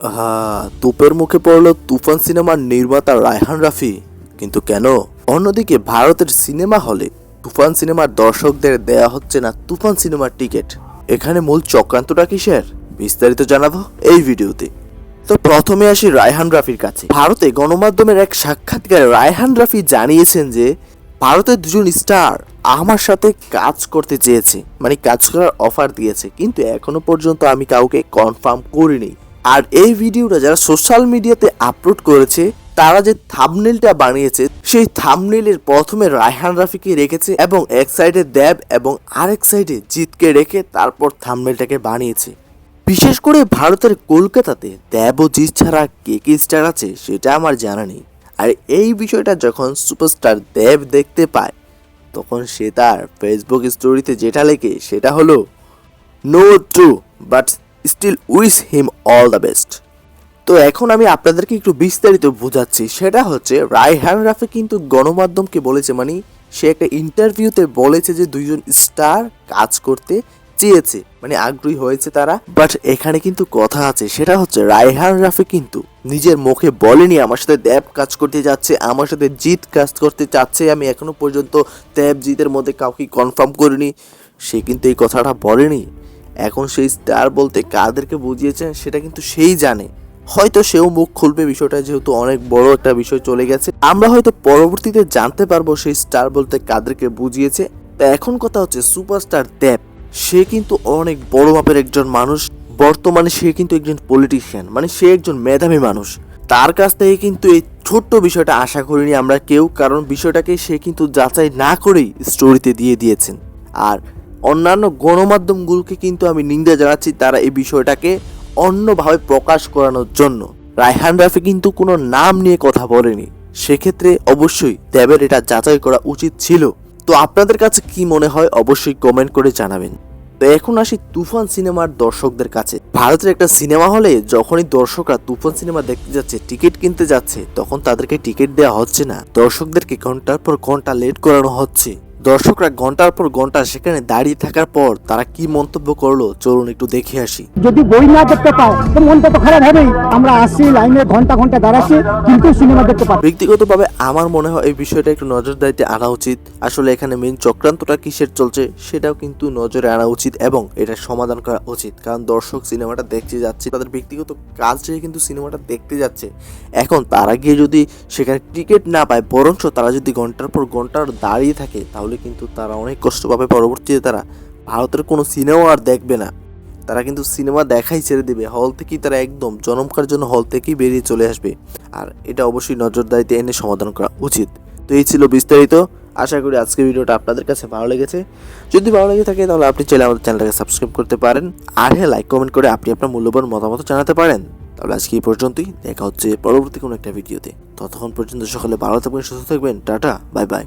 আহা তুপের মুখে পড়ল তুফান সিনেমার নির্মাতা রায়হান রাফি। কিন্তু কেন? অন্যদিকে ভারতের সিনেমা হলে তুফান সিনেমার দর্শকদের দেয়া হচ্ছে না তুফান সিনেমার টিকিট। এখানে মূল চক্রান্তটা কিসের? বিস্তারিত জানাব এই ভিডিওতে। তো প্রথমে আসি রায়হান রাফির কাছে। ভারতে গণমাধ্যমের এক সাক্ষাৎকারে রায়হান রাফি জানিয়েছেন যে, ভারতের দুজন স্টার আমার সাথে কাজ করতে চেয়েছে মানে কাজ করার অফার দিয়েছে। কিন্তু এখনও পর্যন্ত আমি কাউকে কনফার্ম করিনি। আর এই ভিডিওটা যারা সোশ্যাল মিডিয়াতে আপলোড করেছে, তারা যে থামনেলটা বানিয়েছে, সেই থামনেলের প্রথমে রায়হান রাফিকে রেখেছে এবং এক সাইডে দেব এবং আরেক সাইডে জিতকে রেখে তারপর থামনেলটাকে বানিয়েছে। বিশেষ করে ভারতের কলকাতাতে দেব ও জিৎ ছাড়া কে কে স্টার আছে, সেটা আমার জানা নেই। আর এই বিষয়টা যখন সুপারস্টার দেব দেখতে পায়, তখন সে তার ফেসবুক স্টোরিতে যেটা লেখে, সেটা হলো no true but still wish him all the best তো এখন আমি আপনাদেরকে একটু বিস্তারিত বোঝাচ্ছি। সেটা হচ্ছে, রায়হান রাফি কিন্তু গণমাধ্যমকে বলেছে মানে সে একটা ইন্টারভিউতে বলেছে যে দুইজন স্টার কাজ করতে চেয়েছে মানে আগ্রহী হয়েছে তারা। বাট এখানে কিন্তু কথা আছে, সেটা হচ্ছে রায়হান রাফি কিন্তু নিজের মুখে বলেনি, আমার সাথে দেব কাজ করতে যাচ্ছে, আমার সাথে জিৎ কাজ করতে চাচ্ছে, আমি এখনও পর্যন্ত দেব জিতের মধ্যে কাউকে কনফার্ম করিনি। সে কিন্তু এই কথাটা বলেনি। এখন সেই স্টার বলতে কাদেরকে বুঝিয়েছেন সেটা কিন্তু সেই জানে। হয়তো সেও মুখ খুলবে বিষয়টা যেহেতু অনেক বড় একটা বিষয় চলে গেছে। আমরা হয়তো পরবর্তীতে জানতে পারব সেই স্টার বলতে কাদেরকে বুঝিয়েছে। তা এখন কথা হচ্ছে সুপারস্টার দেব। সে কিন্তু অনেক বড় মাপের একজন মানুষ। বর্তমানে সে কিন্তু একজন পলিটিশিয়ান মানে সে একজন মেধাবী মানুষ। তার কাছ থেকে কিন্তু এই ছোট্ট বিষয়টা আশা করিনি আমরা কেউ, কারণ বিষয়টাকে সে কিন্তু যাচাই না করেই স্টোরিতে দিয়ে দিয়েছেন। আর অন্যান্য গণমাধ্যমগুলোকে কিন্তু আমি নিন্দা জানাচ্ছি তারা এই বিষয়টাকে অন্যভাবে প্রকাশ করানোর জন্য। রায়হান রাফি কিন্তু কোনো নাম নিয়ে কথা বলেনি। সেক্ষেত্রে অবশ্যই দেবের এটা যাচাই করা উচিত ছিল। তো আপনাদের কাছে কি মনে হয় অবশ্যই কমেন্ট করে জানাবেন। তো এখন আসি তুফান সিনেমার দর্শকদের কাছে। ভারতের একটা সিনেমা হলে যখনই দর্শকরা তুফান সিনেমা দেখতে যাচ্ছে, টিকিট কিনতে যাচ্ছে, তখন তাদেরকে টিকিট দেওয়া হচ্ছে না। দর্শকদেরকে ঘণ্টার পর ঘণ্টা লেট করানো হচ্ছে। দর্শকরা ঘণ্টার পর ঘণ্টা সেখানে দাঁড়িয়ে থাকার পর তারা কি মন্তব্য করল চলুন একটু দেখে আসি। যদি বই না দেখতে পাও তো মনটা তো খারাপ হবেই। আমরা আসি লাইনে ঘণ্টা ঘণ্টা দাঁড়াচ্ছি কিন্তু সিনেমা দেখতে পাচ্ছি ব্যক্তিগতভাবে আমার মনে হয় এই বিষয়টা একটু নজরদারিতে আনা উচিত। আসলে এখানে মেন চক্রান্তটা কিসের চলছে সেটাও কিন্তু নজরে আনা উচিত এবং এটা সমাধান করা উচিত। কারণ দর্শক সিনেমাটা দেখতে যাচ্ছে তাদের ব্যক্তিগত কাজ রেখে কিন্তু সিনেমাটা দেখতে যাচ্ছে। এখন তারা গিয়ে যদি সেখানে টিকিট না পায় বরঞ্চ তারা যদি ঘণ্টার পর ঘণ্টার দাঁড়িয়ে থাকে তাহলে কিন্তু তারা অনেক কষ্ট পাবে। পরবর্তীতে তারা ভারতের কোনো সিনেমা আর দেখবে না। তারা কিন্তু সিনেমা দেখাই ছেড়ে দেবে। হল থেকেই তারা একদম জনমকার জন্য হল থেকেই বেরিয়ে চলে আসবে। আর এটা অবশ্যই নজরদারিতে এনে সমাধান করা উচিত। তো এই ছিল বিস্তারিত। আশা করি আজকের ভিডিওটা আপনাদের কাছে ভালো লেগেছে। যদি ভালো লেগে থাকে তাহলে আপনি চাইলে আমাদের চ্যানেলটাকে সাবস্ক্রাইব করতে পারেন। আর হ্যাঁ লাইক কমেন্ট করে আপনি আপনার মূল্যবান মতামত জানাতে পারেন। তাহলে আজকে এই পর্যন্তই। দেখা হচ্ছে পরবর্তী কোনো একটা ভিডিওতে। ততক্ষণ পর্যন্ত সকলে ভালো থাকবেন, সুস্থ থাকবেন। Tata bye bye